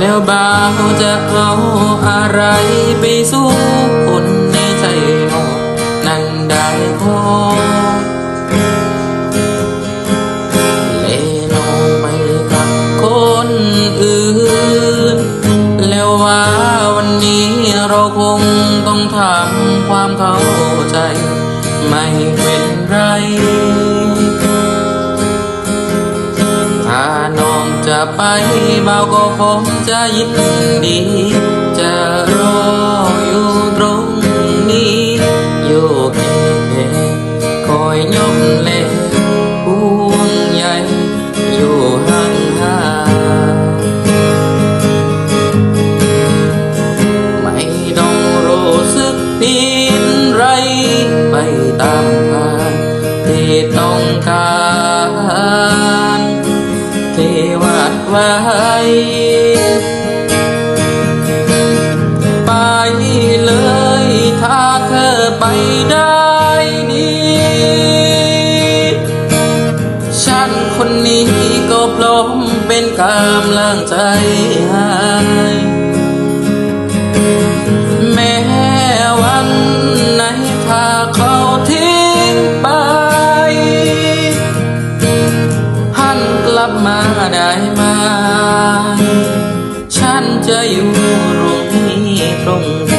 แล้วบ่าวจะเอาอะไรไปสู้คนในใจนอกนั้นได้พอเล่ลงไปกับคนอื่น แล้วว่าวันนี้เราคงต้องทำความเข้าใจ ไม่เป็นไร จะไปเบาก็คงจะยินดีจะรอ ดไว้ไปเลยถ้าเธอไปได้ดีฉันคนนี้ก็พร้อมเป็นกำลังใจให้ กมาได้ไหมฉันจะอยู่ตรงนี้ตรงนี้